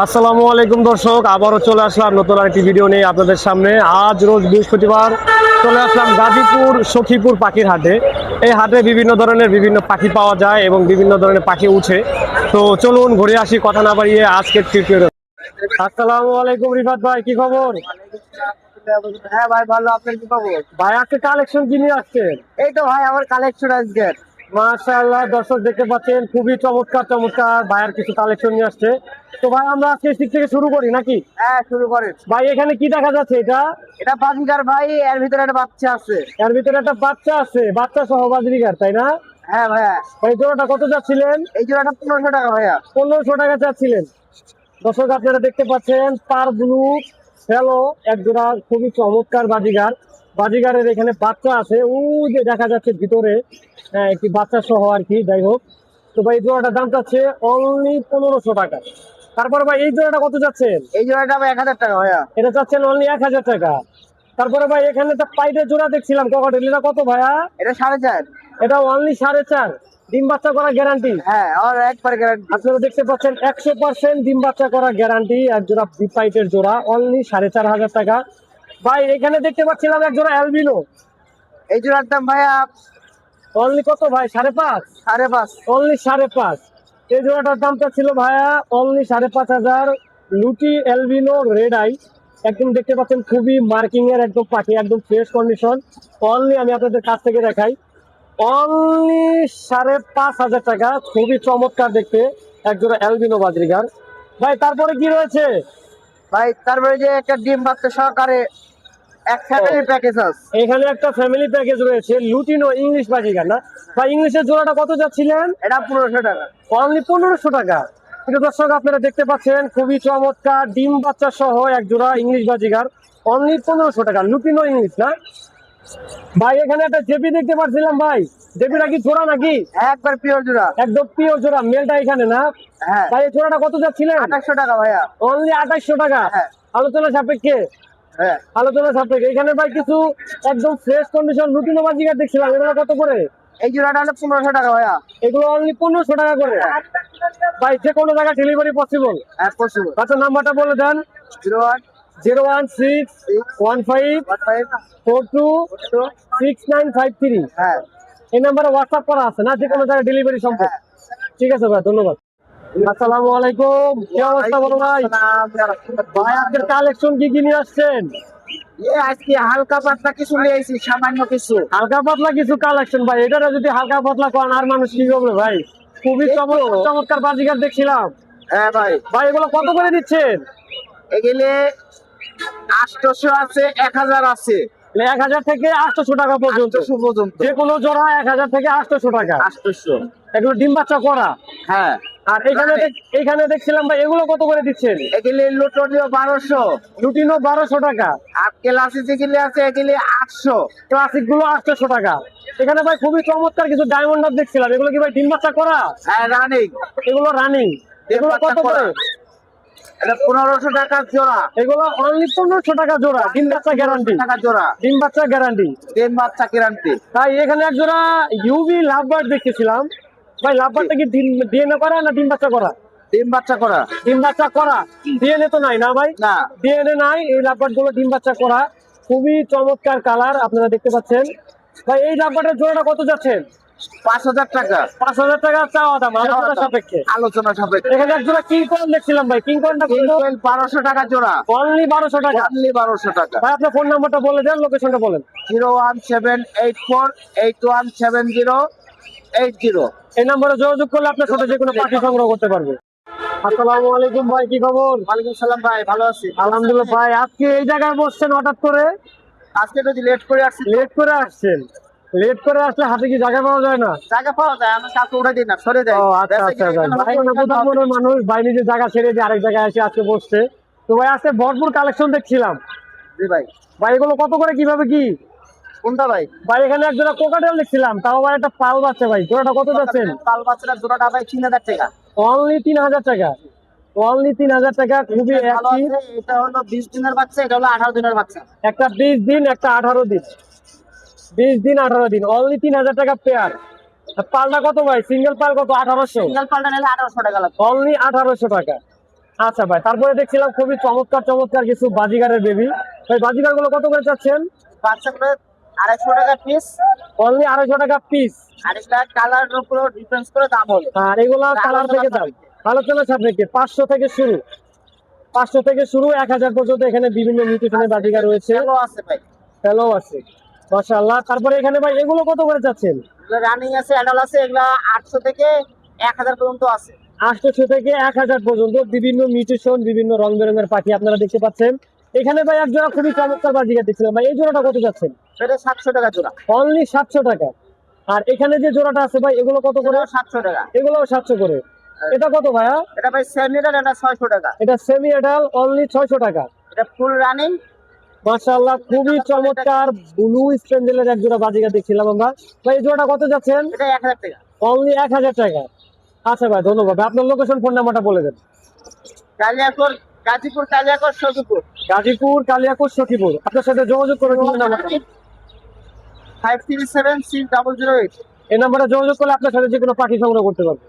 আসসালামু আলাইকুম দর্শক আবারও চলে আসলাম নতুন আরেকটি ভিডিও নিয়ে আপনাদের সামনে। আজ রোজ বৃহস্পতিবার চলে আসলাম গাজীপুর সখীপুর পাখির হাটে। এই হাটে বিভিন্ন ধরনের বিভিন্ন পাখি পাওয়া যায় এবং বিভিন্ন ধরনের পাখি উঠে। তো চলুন ঘুরে আসি কথা না বাড়িয়ে আজকের টিউটোরিয়াল আসসালামু আলাইকুম রিফাত ভাই কি খবর? হ্যাঁ ভাই ভালো। আপনার কি খবর? ভাই আজকে কালেকশন কি নিয়ে আসছেন? এই তো ভাই আমার কালেকশন আজকে মাশাআল্লাহ দর্শক দেখতে পাচ্ছেন খুবই চমৎকার চমৎকার ভাইয়ের কিছু কালেকশন নিয়ে আসছে। তো ভাই আমরা আজকে দিক থেকে শুরু করি নাকি? হ্যাঁ শুরু করেন। ভাই এখানে কি দেখা যাচ্ছে এটা? এটা বাজিকার ভাই এর ভিতরে একটা বাচ্চা আছে। এর ভিতরে একটা বাচ্চা আছে বাচ্চা সহ বাজরিকার তাই না? হ্যাঁ ভাইয়া। ভাই জোড়াটা কত যাচ্ছিলেন এই জোড়াটা পনেরোশো টাকা ভাইয়া। পনেরোশো টাকা চাচ্ছিলেন। দর্শক আপনারা দেখতে পাচ্ছেন পার ব্লু ফেলো এক জোড়া খুবই চমৎকার বাজিগার বাজিগারের এখানে বাচ্চা আছে। ও যে দেখা যাচ্ছে ভিতরে হ্যাঁ, একটি বাচ্চা সহ আর কি যাই হোক। তো ভাই এই জোড়াটার দাম চাচ্ছে অনলি পনেরোশো টাকা। তারপরে ভাই এই জোড়াটা কত যাচ্ছেন এই জোড়াটা ভাই এক হাজার টাকা ভাইয়া। এটা চাচ্ছেন অনলি এক হাজার টাকা। তারপরে ভাই এখানে একটা পাইটের জোড়া দেখছিলাম ককাটেল। এটা কত ভাইয়া? এটা সাড়ে চার। এটা অনলি সাড়ে চার। ডিম বাচ্চা করা গ্যারান্টি হ্যাঁ আর একবার গ্যারান্টি আপনারা দেখতে পাচ্ছেন একশো পার্সেন্ট ডিম বাচ্চা করা গ্যারান্টি এক জোড়া বিপাইটের জোড়া অনলি সাড়ে চার হাজার টাকা। ভাই এখানে দেখতে পাচ্ছিলাম এক জোড়া অ্যালবিনো। এই জোড়ার দাম ভাইয়া অনলি কত ভাই? সাড়ে পাঁচ? সাড়ে পাঁচ। অনলি সাড়ে পাঁচ। এই জোড়াটার দামটা ছিল ভাইয়া অনলি সাড়ে পাঁচ হাজার। লুটি অ্যালবিনো রেড আই একদম দেখতে পাচ্ছেন খুবই মার্কিং এর একদম পাখি একদম ফ্রেশ কন্ডিশন অনলি আমি আপনাদের কাছ থেকে দেখাই। অনলি সাড়ে পাঁচ হাজার টাকা। খুবই চমৎকার দেখতে একজোড়া অ্যালবিনো বাজরিগার। ভাই তারপরে কি রয়েছে? ভাই তারপরে যে একটা ডিম বাচ্চা সহকারে এক ফ্যামিলি প্যাকেজ আছে। এখানে একটা ফ্যামিলি প্যাকেজ রয়েছে লুটিনো ইংলিশ না ইংলিশের জোড়াটা কত যাচ্ছিলেন? এটা পনেরোশো টাকা। অনলি পনেরোশো টাকা। কিন্তু দর্শক আপনারা দেখতে পাচ্ছেন খুবই চমৎকার ডিম বাচ্চা সহ এক জোড়া ইংলিশ বাজিগার। অনলি পনেরোশো টাকা লুটিনো ইংলিশ না? ভাই এখানে একটা জেপি দেখতে পাচ্ছিলাম ভাই। জেপিটা কি জোড়া নাকি? একবার পিওর জোড়া। একদম পিওর জোড়া মেলটা এখানে না? হ্যাঁ। ভাই জোড়াটা কত যাচ্ছিলেন? আঠাশশো টাকা ভাইয়া। অনলি আঠাশশো টাকা। হ্যাঁ। আলোচনা সাপেক্ষে। আলোচনা সাপেক্ষে। এখানে ভাই কিছু একদম ফ্রেশ কন্ডিশন লুটিনো বাজিগার দেখছিলাম এগুলো কত করে? এই জোড়াটা হলো পনেরোশো টাকা ভাইয়া। এগুলো অনলি পনেরোশো টাকা করে। ভাই যে কোনো জায়গায় ডেলিভারি পসিবল হ্যাঁ পরশু আচ্ছা নাম্বারটা বলে দেন। Zero one zero one six one five one five four two six nine five three. হ্যাঁ। এই নাম্বারে হোয়াটসঅ্যাপ করা আছে না? যে কোনো জায়গায় ডেলিভারি সম্ভব। ঠিক আছে ভাই ধন্যবাদ। আসসালামু আলাইকুম। কি অবস্থা বলো ভাই? ভাই আজকের কালেকশন কি কি নিয়ে আসছেন? আজকে হালকা পাতলা কিছু নিয়ে সামান্য কিছু। হালকা পাতলা কিছু কালেকশন ভাই এটা যদি হালকা পাতলা আর মানুষ কি করবে ভাই? খুবই চমৎকার চমৎকার বাজিকার দেখছিলাম। হ্যাঁ ভাই। ভাই এগুলো কত করে দিচ্ছেন? এগুলি আটশোশো আছে এক হাজার আছে। এক হাজার থেকে আটশোশো টাকা পর্যন্ত। যে কোনো জোড়া এক হাজার থেকে আটশোশো টাকা। আটশোশো। এগুলো ডিম বাচ্চা করা? হ্যাঁ। আর এখানে এখানে দেখছিলাম ভাই এগুলো কত করে দিচ্ছেন? এগুলি লুটনীয় বারোশো। লুটিনো বারোশো টাকা। আর ক্লাসি যেগুলি আছে এগুলি আটশো। ক্লাসিকগুলো আটশোশো টাকা। এখানে ভাই খুবই চমৎকার কিছু ডায়মন্ড দেখছিলাম। এগুলো কি ভাই ডিম বাচ্চা করা? হ্যাঁ রানিং এগুলো রানিং এগুলো কত করে? এটা পনেরোশো টাকা জোড়া। এগুলো অনলি পনেরোশো টাকা জোড়া। ডিম বাচ্চা গ্যারান্টি টাকা জোড়া। ডিম বাচ্চা গ্যারান্টি তিন বাচ্চা গ্যারান্টি তাই এখানে এক জোড়া ইউবি লাভবার্ড দেখতেছিলাম। ভাই লাভবার্ডটা কি ডিএনএ করা না ডিম বাচ্চা করা? তিন বাচ্চা করা। ডিম বাচ্চা করা। ডিএনএ তো নাই না ভাই? না। ডিএনএ নাই এই লাভবার্ডগুলো ডিম বাচ্চা করা। খুবই চমৎকার কালার আপনারা দেখতে পাচ্ছেন। ভাই এই লাভবার্ডের জোড়াটা কত যাচ্ছেন পাঁচ হাজার টাকা। পাঁচ হাজার টাকা চাওয়া দাম আলোচনা সাপেক্ষে। আলোচনা সাপেক্ষে। এখানে এক জোড়া দেখছিলাম ভাই কিং কয়েনটা বারোশো টাকা জোড়া। অনলি বারোশো টাকা। অনলি বারোশো টাকা। ভাই আপনার ফোন নাম্বারটা বলে দেন লোকেশনটা বলেন। Zero one seven eight four eight one seven zero eight zero. এই নম্বরে যোগাযোগ করলে আপনার সাথে যে কোনো পাখি সংগ্রহ করতে পারবে। আসসালামু আলাইকুম ভাই কি খবর? ওয়ালাইকুম সালাম ভাই ভালো আছি। আলহামদুলিল্লাহ ভাই আজকে এই জায়গায় বসছেন হঠাৎ করে? আজকে যদি লেট করে আসছি। লেট করে আসছেন। লেট করে আসলে হাতে কি জায়গা পাওয়া যায় না? জায়গা পাওয়া যায় আমি কাউকে উঠে দিই না সরে দেয়। ও আচ্ছা আচ্ছা ভাই। ভাই মনের মানুষ ভাই নিজের জায়গা ছেড়ে দিয়ে আরেক জায়গায় এসে আজকে বসছে। তো ভাই আজকে ভরপুর কালেকশন দেখছিলাম। জি ভাই। ভাই এগুলো কত করে কীভাবে কি? কোনটা ভাই? ভাই এখানে এক জোড়া কোকাটেল দেখছিলাম তাও আবার একটা পাল বাচ্চা ভাই। জোড়াটা কত যাচ্ছেন? পাল বাচ্চাটা জোড়াটা ভাই তিন হাজার টাকা। অনলি তিন হাজার টাকা। অনলি তিন হাজার টাকা খুবই এটা হলো বিশ দিনের বাচ্চা এটা হলো আঠারো দিনের বাচ্চা। একটা বিশ দিন একটা আঠারো দিন। বিশ দিন আঠারো দিন। অনলি তিন হাজার টাকা পেয়ার পালটা কত ভাই? সিঙ্গেল পাল কত? আঠারোশো? সিঙ্গেল পাল্টা নিলে আঠারোশো টাকা লাগবে। অনলি আঠারোশো টাকা। আচ্ছা ভাই তারপরে দেখছিলাম খুবই চমৎকার চমৎকার কিছু বাজিগারের বেবি ভাই বাজিগারগুলো কত করে চাচ্ছেন? বাচ্চাগুলো আড়াইশো টাকা পিস অনলি আড়াইশো টাকা পিস আড়াইশো টাকা কালার উপর ডিফারেন্স করে দাম হবে আর এগুলা কালার থেকে দাম। আলোচনা সাপেক্ষে পাঁচশো থেকে শুরু। পাঁচশো থেকে শুরু এক হাজার পর্যন্ত এখানে বিভিন্ন নিউট্রিশনের বাজিগার রয়েছে। আছে ভাই। হ্যালো আছে। মাশাআল্লাহ। তারপরে এখানে ভাই এগুলো কত করে যাচ্ছেন? রানিং আছে অ্যাডাল আছে এগুলো আটশো থেকে এক হাজার পর্যন্ত আছে। আটশো থেকে এক হাজার পর্যন্ত বিভিন্ন মিউটেশন বিভিন্ন রং বেরঙের পাখি আপনারা দেখতে পাচ্ছেন। এখানে ভাই এক জোড়া খুবই চমৎকার বাজিগার দেখছিলাম ভাই। এই জোড়াটা কত যাচ্ছেন সেটা সাতশো টাকা জোড়া। অনলি সাতশো টাকা। আর এখানে যে জোড়াটা আছে ভাই এগুলো কত করে? সাতশো টাকা। এগুলো সাতশো করে। এটা কত ভাইয়া? এটা ভাই সেমিটার এটা ছয়শো টাকা। এটা সেমি এডাল অনলি ছয়শো টাকা। এটা ফুল রানিং মাশাআল্লাহ খুবই চমৎকার ব্লু স্প্যান্ডেলের এক জোড়া বাজিগার দেখছিলাম আমরা। ভাই এই জোড়াটা কত যাচ্ছেন এটা এক হাজার টাকা। অনলি এক হাজার টাকা। আচ্ছা ভাই ধন্যবাদ। আপনার লোকেশন ফোন নাম্বারটা বলে দেন। কালিয়াকোর গাজীপুর কালিয়াকোট সখীপুর গাজীপুর কালিয়াকোট সখীপুর আপনার সাথে যোগাযোগ করে five three seven six double zero eight এই নাম্বারে যোগাযোগ করলে আপনার সাথে যে কোনো পাখি সংগ্রহ করতে পারবেন